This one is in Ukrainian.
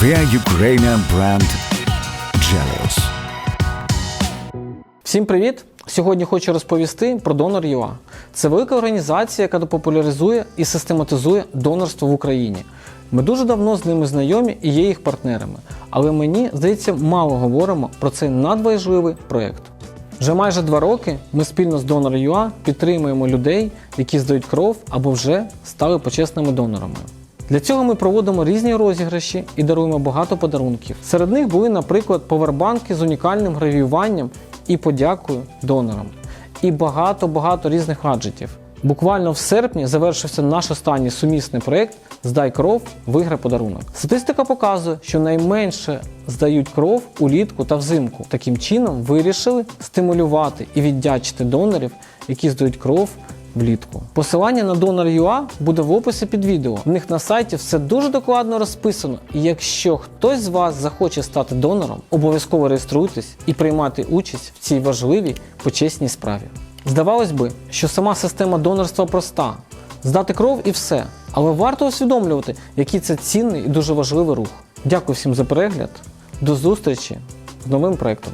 Their Ukrainian brand Jealous. Всім привіт! Сьогодні хочу розповісти про Donor.ua. Це велика організація, яка популяризує і систематизує донорство в Україні. Ми дуже давно з ними знайомі і є їх партнерами, але мені здається, мало говоримо про цей надважливий проєкт. Вже майже два роки ми спільно з Donor.ua підтримуємо людей, які здають кров або вже стали почесними донорами. Для цього ми проводимо різні розіграші і даруємо багато подарунків. Серед них були, наприклад, повербанки з унікальним гравіюванням і подякою донорам. І багато-багато різних гаджетів. Буквально в серпні завершився наш останній сумісний проєкт Здай кров, виграй подарунок. Статистика показує, що найменше здають кров улітку та взимку. Таким чином вирішили стимулювати і віддячити донорів, які здають кров влітку. Посилання на Donor.ua буде в описі під відео. В них на сайті все дуже докладно розписано. І якщо хтось з вас захоче стати донором, обов'язково реєструйтесь і приймати участь в цій важливій почесній справі. Здавалось би, що сама система донорства проста: здати кров і все. Але варто усвідомлювати, який це цінний і дуже важливий рух. Дякую всім за перегляд. До зустрічі з новим проектом.